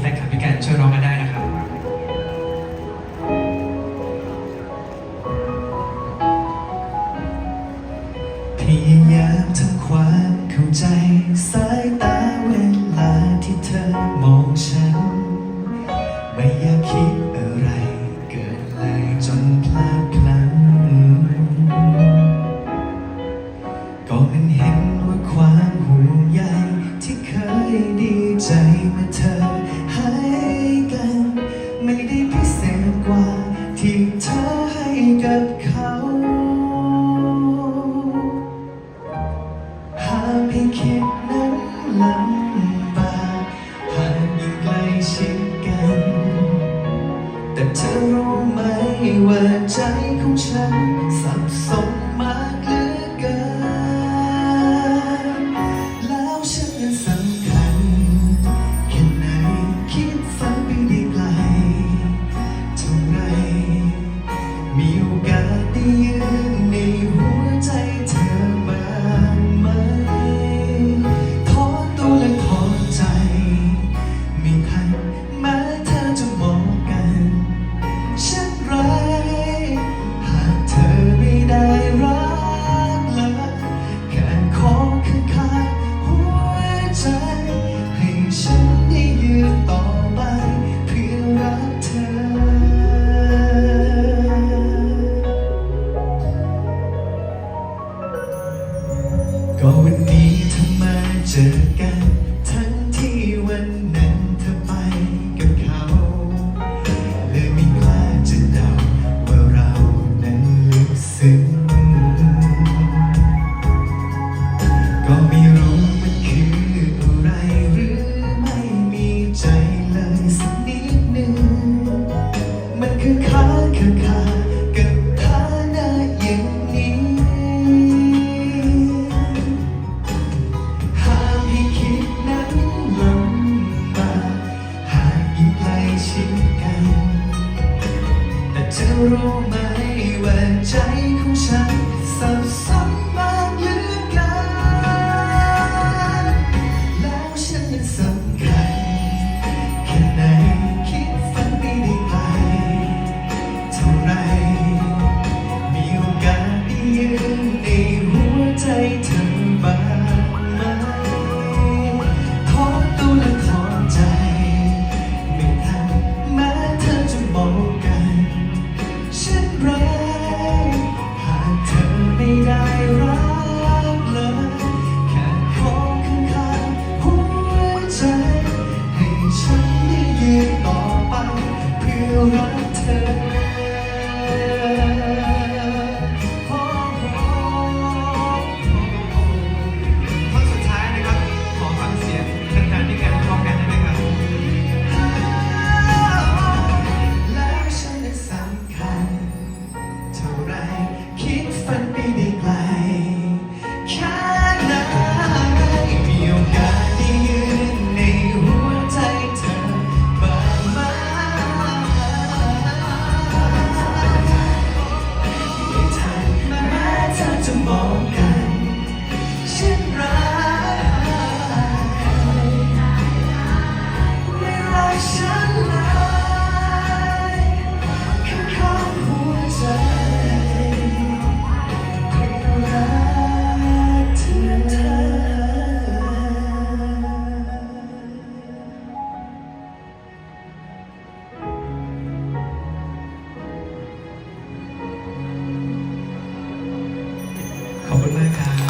แฟนคลับด้วยกันช่วยร้องกันได้นะครับพยายามทำความเข้าใจสายตาเวลาที่เธอมองฉัน ไม่อยากคิดอะไรเกิดอะไรจนพลาดพลั้งก็มันเห็นว่าความห่วงใยที่เคยดีใจเมื่อเธอ ได้พิเศษกว่าที่เธอให้กับเขา หากให้คิดนั้นลำบากหากยิ่งใกล้ชิดกัน แต่เธอรู้ไหมว่าใจของฉัน กาสได้ยืน ก็วันนี้ทำไมเจอกัน ทั้งที่วันนั้นเธอไปกับเขา เลยไม่กล้าจะเดาว่าเรานั้นลึกซึ้งก็ไม่รู้ เธอรู้ไหมว่าใจของฉันสับส ต่อไขอบคุณมากครับ